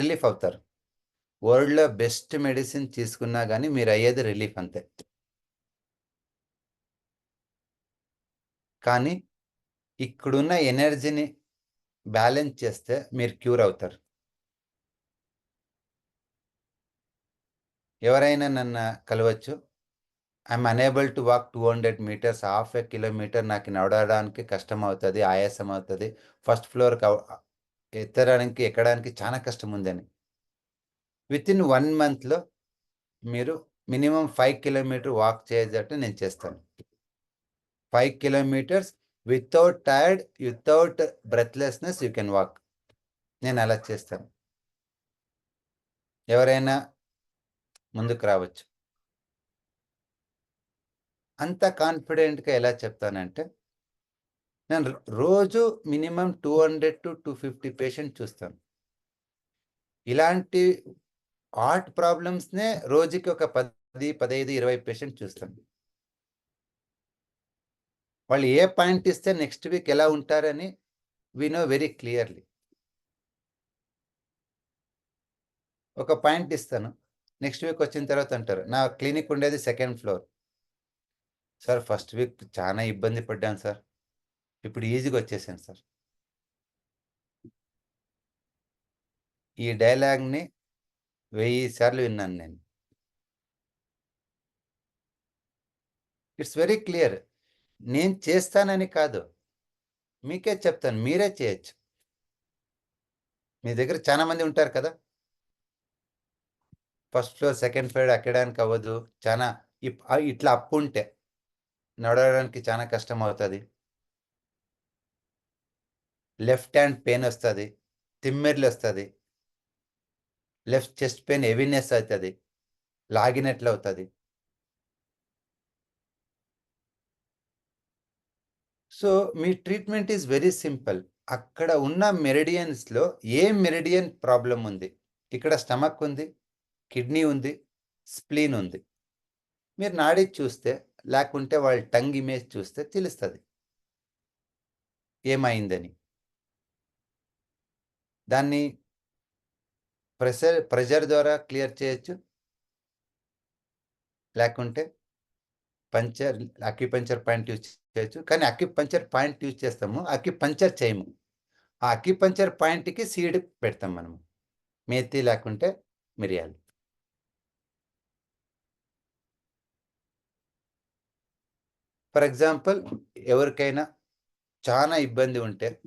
Relief అవుతారు. వరల్డ్లో best medicine తీసుకున్నా కానీ మీరు అయ్యేది రిలీఫ్ అంతే. కానీ ఇక్కడున్న ఎనర్జీని బ్యాలెన్స్ చేస్తే మీరు క్యూర్ అవుతారు. ఎవరైనా నన్ను కలవచ్చు. I'm unable to walk two hundred metres half a kilometre నాకు నడవడానికి కష్టం అవుతుంది ఆయాసం అవుతుంది ఫస్ట్ ఫ్లోర్కి ఎత్తడానికి ఎక్కడానికి చాలా కష్టం ఉందని విత్ ఇన్ వన్ మంత్లో మీరు మినిమం ఫైవ్ కిలోమీటర్ వాక్ చేసేటట్టు నేను చేస్తాను. Five kilometres without tired without breathlessness you can walk నేను అలా చేస్తాను. ఎవరైనా ముందుకు రావచ్చు. అంత కాన్ఫిడెంట్గా ఎలా చెప్తానంటే నేను రోజు minimum two hundred to two fifty patient చూస్తాను. ఇలాంటి హార్ట్ ప్రాబ్లమ్స్నే రోజుకి ఒక పది పదహైదు ఇరవై పేషెంట్ చూస్తాను. వాళ్ళు ఏ పాయింట్ ఇస్తే నెక్స్ట్ వీక్ ఎలా ఉంటారని వి నో వెరీ క్లియర్లీ ఒక పాయింట్ ఇస్తాను. నెక్స్ట్ వీక్ వచ్చిన తర్వాత అంటారు నా క్లినిక్ ఉండేది second floor. Sir first week చాలా ఇబ్బంది పడ్డాను సార్. ఇప్పుడు ఈజీగా వచ్చేసాను సార్. ఈ డైలాగ్ని వెయ్యి సార్లు విన్నాను నేను. It's very clear. నేను చేస్తానని కాదు. మీకే చెప్తాను. మీరే చేయొచ్చు. మీ దగ్గర చాలా మంది ఉంటారు కదా. ఫస్ట్ ఫ్లోర్ సెకండ్ ఫ్లోర్ ఎక్కడానికి అవ్వదు. చాలా ఇట్లా అప్పు ఉంటే నడవడానికి చాలా కష్టం అవుతుంది. లెఫ్ట్ హ్యాండ్ పెయిన్ వస్తుంది తిమ్మెర్లు వస్తుంది లెఫ్ట్ చెస్ట్ పెయిన్ హెవీనెస్ అవుతుంది లాగినట్లు అవుతుంది. సో మీ ట్రీట్మెంట్ ఈజ్ వెరీ సింపుల్. అక్కడ ఉన్న మెరిడియన్స్లో ఏ మెరిడియన్ ప్రాబ్లం ఉంది? ఇక్కడ స్టమక్ ఉంది కిడ్నీ ఉంది స్ప్లీన్ ఉంది. మీరు నాడి చూస్తే లేకుంటే వాళ్ళ టంగ్ ఇమేజ్ చూస్తే తెలుస్తుంది. ఏమైందని? దాన్ని ప్రెషర్ ప్రెషర్ ద్వారా క్లియర్ చేయొచ్చు. లేకుంటే పంచర్ అక్యుపంచర్ పాయింట్ యూజ్ చేయొచ్చు. కానీ అక్యుపంచర్ పాయింట్ యూజ్ చేస్తాము. అక్యుపంచర్ చేయము. ఆ అక్యుపంచర్ పాయింట్కి సీడ్ పెడతాం మనము. మేతి లేకుంటే మిరియాలు. ఫర్ ఎగ్జాంపుల్ ఎవరికైనా చాలా ఇబ్బంది ఉంటే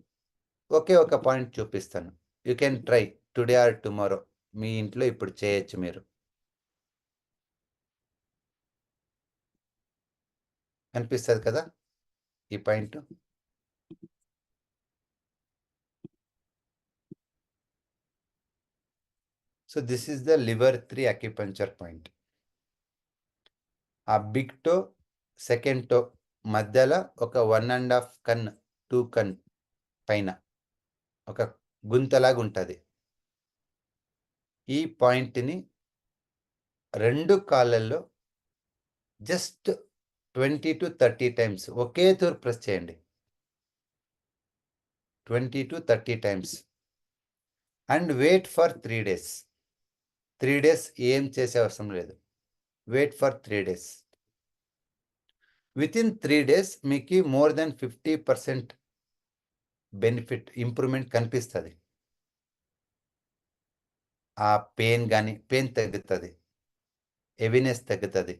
ఒకే ఒక పాయింట్ చూపిస్తాను. You can try. Today or tomorrow. మీ ఇంట్లో ఇప్పుడు చేయొచ్చు మీరు. అనిపిస్తుంది కదా? ఈ point. So this is the liver three acupuncture point. ఆ బిగ్ టో సెకండ్ టో మధ్యలో ఒక వన్ అండ్ హాఫ్ కన్ టూ కన్ పైన ఒక గుంతలాగా ఉంటుంది ఈ పాయింట్ని రెండు కాళ్ళల్లో just twenty to thirty times ఒకే తూర్ ప్రెస్ చేయండి. Twenty to thirty times. And wait for three days. Three days ఏం చేసే అవసరం లేదు. Wait for three days. Within three days మీకు more than fifty percent benefit improvement కనిపిస్తుంది. ఆ పెయిన్ కానీ పెయిన్ తగ్గుతుంది. హెవీనెస్ తగ్గుతుంది.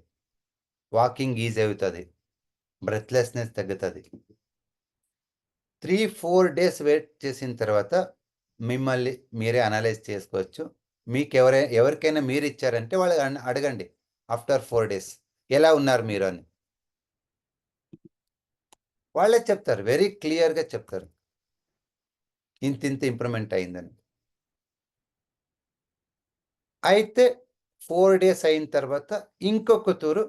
వాకింగ్ ఈజీ అవుతుంది. బ్రెత్లెస్నెస్ తగ్గుతుంది. త్రీ ఫోర్ డేస్ వెయిట్ చేసిన తర్వాత మిమ్మల్ని మీరే అనలైజ్ చేసుకోవచ్చు. మీకు ఎవరై ఎవరికైనా మీరు ఇచ్చారంటే వాళ్ళు అడగండి. ఆఫ్టర్ ఫోర్ డేస్ ఎలా ఉన్నారు మీరు అని. వాళ్ళే చెప్తారు. వెరీ క్లియర్గా చెప్తారు. ఇంత ఇంత ఇంప్రూవ్మెంట్ అయిందని అయితే ఫోర్ డేస్ అయిన తర్వాత ఇంకొక తూరు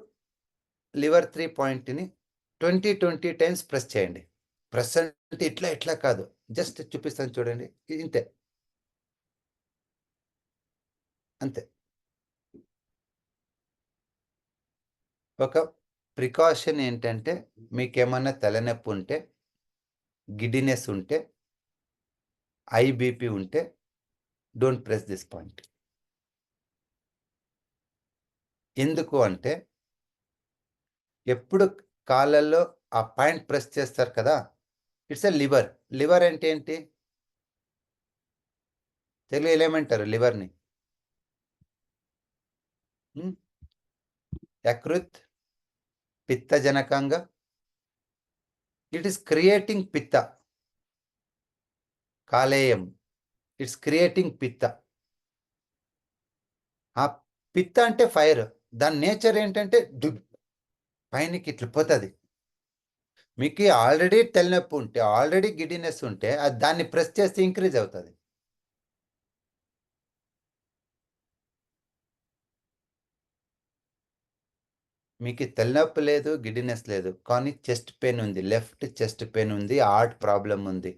లివర్ త్రీ పాయింట్ని ట్వంటీ ట్వంటీ టైమ్స్ ప్రెస్ చేయండి. ప్రెస్ అంటే ఇట్లా ఇట్లా కాదు. జస్ట్ చూపిస్తాను చూడండి. ఇంతే. అంతే. ఒక ప్రికాషన్ ఏంటంటే మీకేమన్నా తలనొప్పి ఉంటే గిడ్డినెస్ ఉంటే ఐబీపీ ఉంటే డోంట్ ప్రెస్ దిస్ పాయింట్. ఎందుకు అంటే ఎప్పుడు కాళ్ళల్లో ఆ పాయింట్ ప్రెస్ చేస్తారు కదా ఇట్స్ ఎ లివర్. లివర్ అంటే ఏంటి? తెలుగు ఏమంటారు లివర్ని? యకృత్ పిత్తజనకంగా. ఇట్ ఈస్ క్రియేటింగ్ పిత్త. కాలేయం. ఇట్స్ క్రియేటింగ్ పిత్త. ఆ పిత్త అంటే ఫైర్. దాని నేచర్ ఏంటంటే డుబ్. పైనకి ఇట్లా పోతుంది. మీకు ఆల్రెడీ తెల్లనొప్పి ఉంటే ఆల్రెడీ గిడినెస్ ఉంటే అది దాన్ని ప్రెస్ చేస్తే ఇంక్రీజ్ అవుతుంది. మీకు తలనొప్పి లేదు గిడినెస్ లేదు కానీ చెస్ట్ పెయిన్ ఉంది లెఫ్ట్ చెస్ట్ పెయిన్ ఉంది హార్ట్ ప్రాబ్లం ఉంది.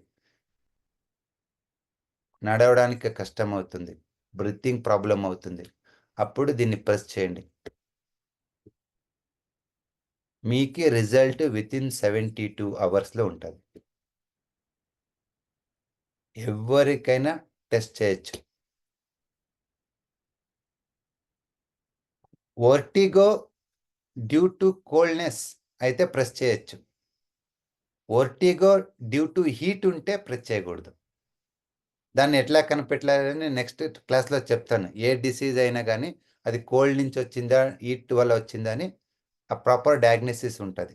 నడవడానికి కష్టం అవుతుంది బ్రీతింగ్ ప్రాబ్లం అవుతుంది. అప్పుడు దీన్ని ప్రెస్ చేయండి. మీకు result within seventy two అవర్స్లో ఉంటుంది. ఎవరికైనా టెస్ట్ చేయొచ్చు. వర్టిగో డ్యూ టు కోల్డ్నెస్ అయితే ప్రెస్ చేయొచ్చు. వర్టిగో డ్యూ టు హీట్ ఉంటే ప్రెస్ చేయకూడదు. దాన్ని ఎట్లా కనిపెట్టలేదని నెక్స్ట్ క్లాస్లో చెప్తాను. ఏ డిసీజ్ అయినా కానీ అది కోల్డ్ నుంచి వచ్చిందా హీట్ వల్ల వచ్చిందా అని ఆ ప్రాపర్ డయాగ్నోసిస్ ఉంటుంది.